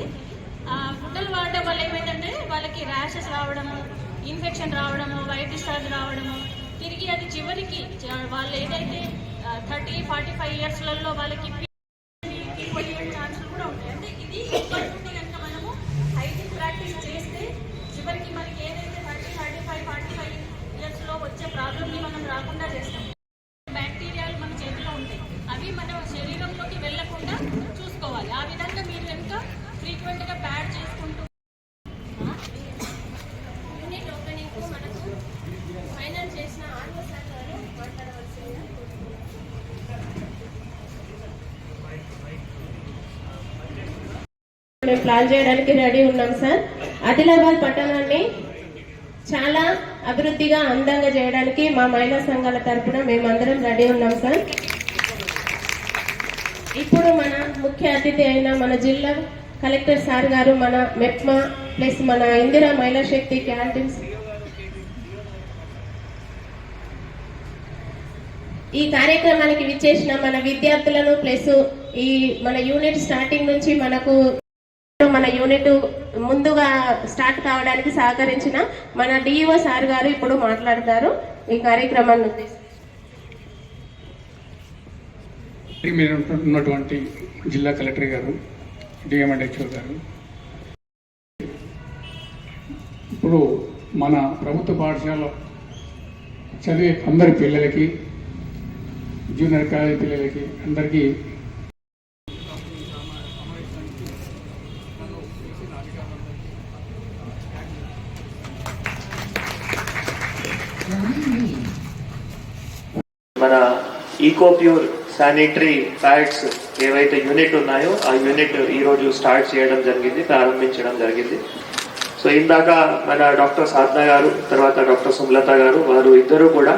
వస్తుంది ఆ గుడ్డలు వాడడం వల్ల ఏమైందంటే వాళ్ళకి ర్యాషెస్ రావడము ఇన్ఫెక్షన్ రావడము వైట్ డిశ్చార్జ్ రావడము తిరిగి అది చివరికి వాళ్ళు ఏదైతే థర్టీ ఫార్టీ ఫైవ్ ఇయర్స్లలో వాళ్ళకి పోయే ఛాన్సులు కూడా ఉంటాయి. అంటే ఇది ఇప్పటి కనుక మనము హైజీన్ ప్రాక్టీస్ చేస్తే చివరికి మనకి ఏదైతే thirty thirty five forty five ఇయర్స్లో వచ్చే ప్రాబ్లమ్ని మనం రాకుండా చేస్తాం. బ్యాక్టీరియాలు మన చేతిలో ఉంటాయి. అవి మన శరీరంలోకి వెళ్ళకుండా చూసుకోవాలి. ఆ విధంగా మీరు కనుక ఫ్రీక్వెంట్గా చేసుకుంటూ యూనిట్ ఓపెనింగ్ మనకు ఫైనల్ చేసిన ఆర్వో సార్ గారు మాట్లాడవలసిందిగా మేము ప్లాన్ చేయడానికి రెడీ ఉన్నాం సార్. ఆదిలాబాద్ పట్టణాన్ని చాలా అభివృద్ధిగా అందంగా చేయడానికి మా మహిళా సంఘాల తరఫున మేమందరం రెడీ ఉన్నాం సార్. ఇప్పుడు మన ముఖ్య అతిథి అయిన మన జిల్లా కలెక్టర్ సార్ గారు మన మెప్మా ప్లస్ మన ఇందిరా మహిళా శక్తి క్యాంటీన్స్ ఈ కార్యక్రమానికి విచ్చేసిన మన విద్యార్థులను ప్లస్ ఈ మన యూనిట్ స్టార్టింగ్ నుంచి మనకు మన యూనిట్ ముందుగా స్టార్ట్ కావడానికి సహకరించిన మన డిఈఓ సార్ గారు ఇప్పుడు మాట్లాడతారు ఈ కార్యక్రమాన్ని ఉద్దేశించి. ఉన్నటువంటి జిల్లా కలెక్టర్ గారు డిఎంఎండ్హెచ్ఓ గారు. ఇప్పుడు మన ప్రభుత్వ పాఠశాల చదివే అందరి పిల్లలకి జూనియర్ కాలేజీ పిల్లలకి అందరికీ మన ఈకోప్యూర్ శానిటరీ ప్యాడ్స్ ఏవైతే యూనిట్ ఉన్నాయో ఆ యూనిట్ ఈ రోజు స్టార్ట్ చేయడం జరిగింది ప్రారంభించడం జరిగింది. సో ఇందాక మన డాక్టర్ సాధన గారు తర్వాత డాక్టర్ సుమలత గారు వారు ఇద్దరు కూడా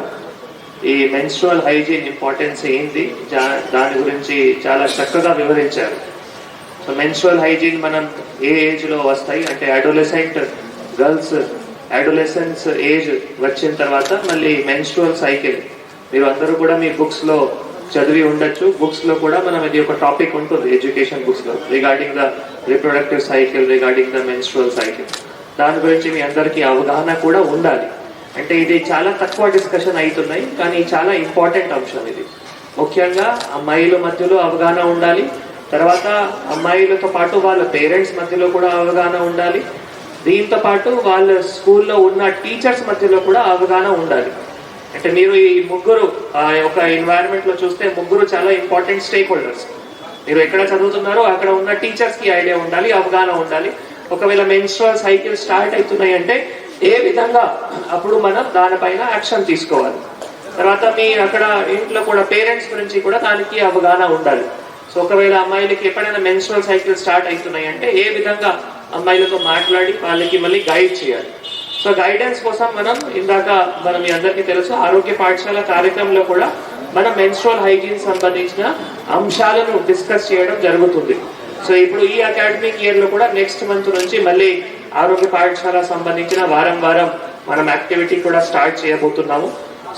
ఈ మెన్స్ట్రువల్ హైజీన్ ఇంపార్టెన్స్ ఏంటి దాని గురించి చాలా చక్కగా వివరించారు. సో మెన్స్ట్రువల్ హైజీన్ మనం ఏ ఏజ్లో వస్తాయి? అంటే అడోలెసెంట్ గర్ల్స్ అడోలెసెన్స్ ఏజ్ వచ్చిన తర్వాత మళ్ళీ మెన్స్ట్రువల్ సైకిల్ మీరు అందరూ కూడా మీ బుక్స్లో చదివి ఉండొచ్చు. బుక్స్లో కూడా మనం ఇది ఒక టాపిక్ ఉంటుంది ఎడ్యుకేషన్ బుక్స్లో. Regarding the reproductive cycle regarding the menstrual cycle దాని గురించి మీ అందరికీ అవగాహన కూడా ఉండాలి. అంటే ఇది చాలా తక్కువ డిస్కషన్ అవుతున్నాయి కానీ చాలా ఇంపార్టెంట్ అంశం ఇది. ముఖ్యంగా అమ్మాయిల మధ్యలో అవగాహన ఉండాలి. తర్వాత అమ్మాయిలతో పాటు వాళ్ళ పేరెంట్స్ మధ్యలో కూడా అవగాహన ఉండాలి. దీంతో పాటు వాళ్ళ స్కూల్లో ఉన్న టీచర్స్ మధ్యలో కూడా అవగాహన ఉండాలి. అంటే మీరు ఈ ముగ్గురు ఆ ఒక ఎన్వైరన్మెంట్లో చూస్తే ముగ్గురు చాలా ఇంపార్టెంట్ స్టేక్ హోల్డర్స్ మీరు ఎక్కడ చదువుతున్నారో అక్కడ ఉన్న టీచర్స్కి ఐడియా ఉండాలి అవగాహన ఉండాలి. ఒకవేళ మెన్స్ట్రల్ సైకిల్ స్టార్ట్ అవుతున్నాయి అంటే ఏ విధంగా అప్పుడు మనం దానిపైన యాక్షన్ తీసుకోవాలి. తర్వాత మీ అక్కడ ఇంట్లో కూడా పేరెంట్స్ గురించి కూడా దానికి అవగాహన ఉండాలి. సో ఒకవేళ అమ్మాయిలకి ఎప్పుడైనా మెన్స్ట్రల్ సైకిల్ స్టార్ట్ అవుతున్నాయి అంటే ఏ విధంగా అమ్మాయిలతో మాట్లాడి వాళ్ళకి మళ్ళీ గైడ్ చేయాలి. సో గైడెన్స్ కోసం మనం ఇందాక మనం మీ అందరికీ తెలుసు ఆరోగ్య పాఠశాల కార్యక్రమంలో కూడా మనం మెన్స్ట్రల్ హైజీన్ సంబంధించిన అంశాలను డిస్కస్ చేయడం జరుగుతుంది. సో ఇప్పుడు ఈ అకాడమిక్ ఇయర్లో కూడా నెక్స్ట్ మంత్ నుంచి మళ్ళీ ఆరోగ్య పాఠశాల సంబంధించిన వారం వారం మనం యాక్టివిటీ కూడా స్టార్ట్ చేయబోతున్నాము.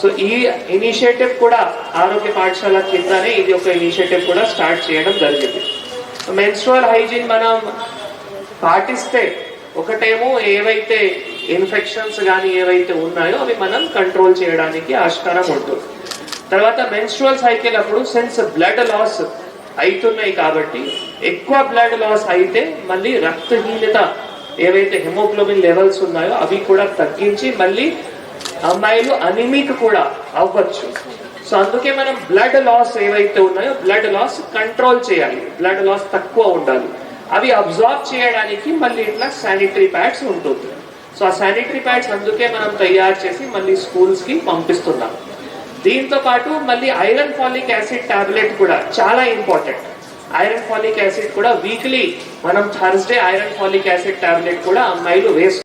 సో ఈ ఇనిషియేటివ్ కూడా ఆరోగ్య పాఠశాల కిందనే ఇది ఒక ఇనిషియేటివ్ కూడా స్టార్ట్ చేయడం జరిగింది. మెన్స్ట్రల్ హైజీన్ మనం పాటిస్తే ఒకటేమో ఏవైతే ఇన్ఫెక్షన్స్ కానీ ఏవైతే ఉన్నాయో అవి మనం కంట్రోల్ చేయడానికి ఆస్కారం ఉంటుంది. తర్వాత మెన్స్ట్రువల్ సైకిల్ అప్పుడు సెన్స్ బ్లడ్ లాస్ అవుతున్నాయి కాబట్టి ఎక్కువ బ్లడ్ లాస్ అయితే మళ్ళీ రక్తహీనత ఏవైతే హెమోగ్లోబిన్ లెవెల్స్ ఉన్నాయో అవి కూడా తగ్గించి మళ్ళీ అమ్మాయిలు అనిమిక్ కూడా అవ్వచ్చు. సో అందుకే మనం బ్లడ్ లాస్ ఏవైతే ఉన్నాయో బ్లడ్ లాస్ కంట్రోల్ చేయాలి. బ్లడ్ లాస్ తక్కువ ఉండాలి. అవి అబ్జార్బ్ చేయడానికి మళ్ళీ ఇట్లా శానిటరీ ప్యాడ్స్ ఉంటుంది. సో ఆ శానిటరీ ప్యాడ్స్ అందుకే మనం తయారు చేసి మళ్ళీ స్కూల్స్కి పంపిస్తున్నాం. దీంతో పాటు మళ్ళీ ఐరన్ ఫాలిక్ యాసిడ్ టాబ్లెట్ కూడా చాలా ఇంపార్టెంట్. ఐరన్ ఫాలిక్ యాసిడ్ కూడా వీక్లీ మనం Thursday iron folic acid tablet కూడా అమ్మాయిలు వేసుకోవాలి